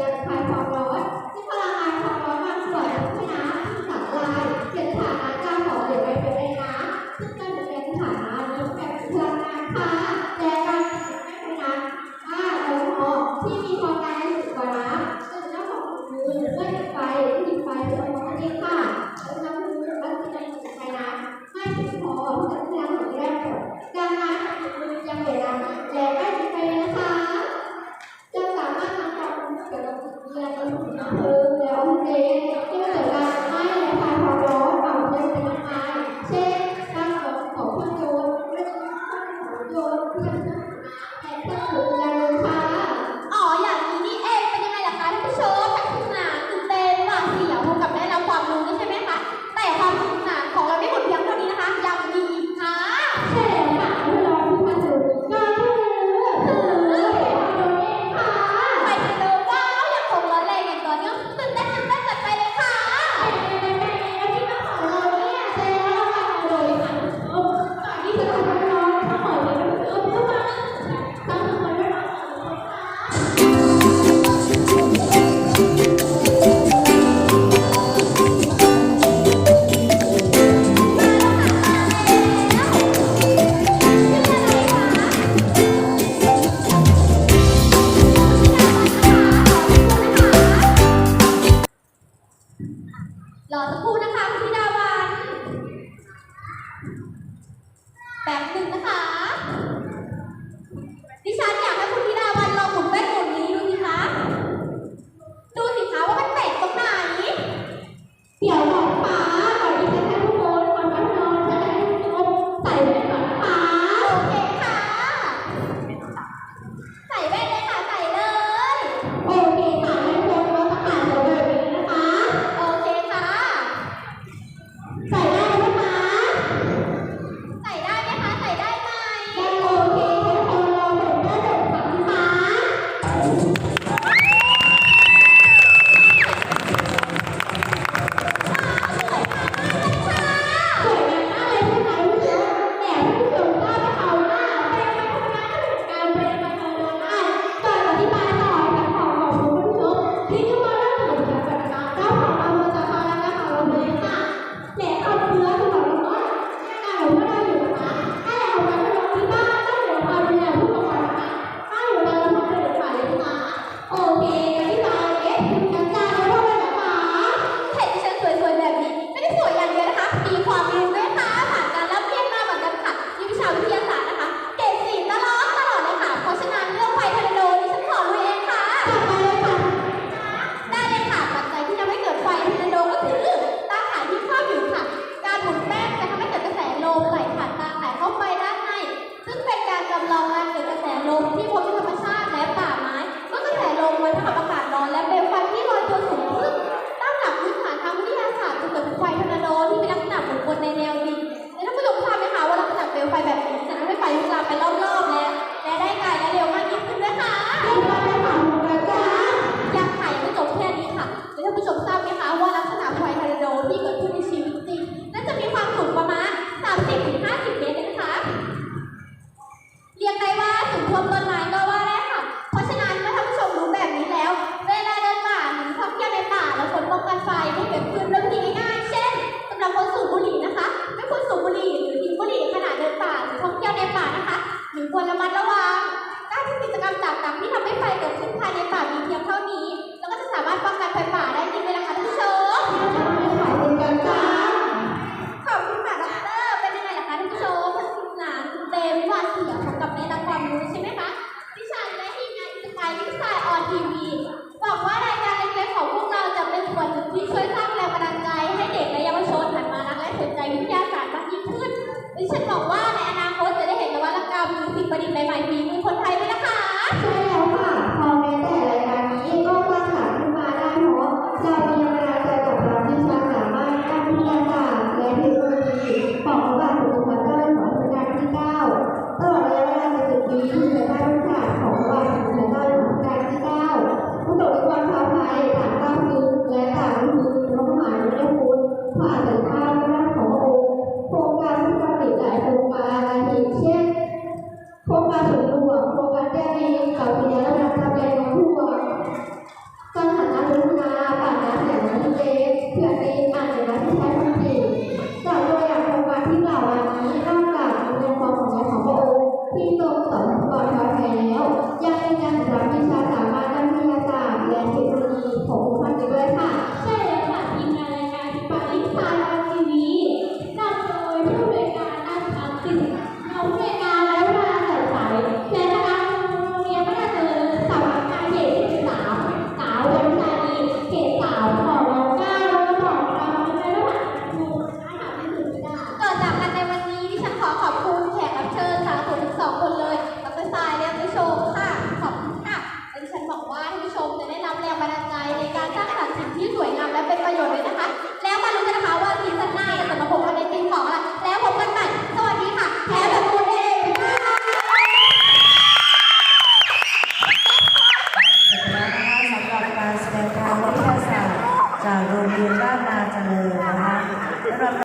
ในปฏิ ควรระมัดระวังการที่กิจกรรมต่างๆที่ทำให้ไฟเกิดขึ้นภายในป่ามีเพียงเท่านี้ แล้วก็จะสามารถป้องกันไฟป่าได้จริงเลยนะคะท่านผู้ชมขอบคุณกันค่ะขอบคุณค่ะดรเป็นยังไงล่ะคะท่านผู้ชมสนุนาเต็มหวาเสียวกับได้รับครู้ใช่ไหมคะดิฉันและทีมงานสกายที่สายออนทีวีว่ารายการเล็กๆของพวกเราจะเป็นส่วนที่ช่วยสร้างแรงบันดาลใจให้เด็กและเยาวชนหันมารักและสนใจวิทยาศาสตร์มากยิ่งขึ้นดิฉันบอกว่าในอนาคต ผดิตใหม่ๆฝีมือคน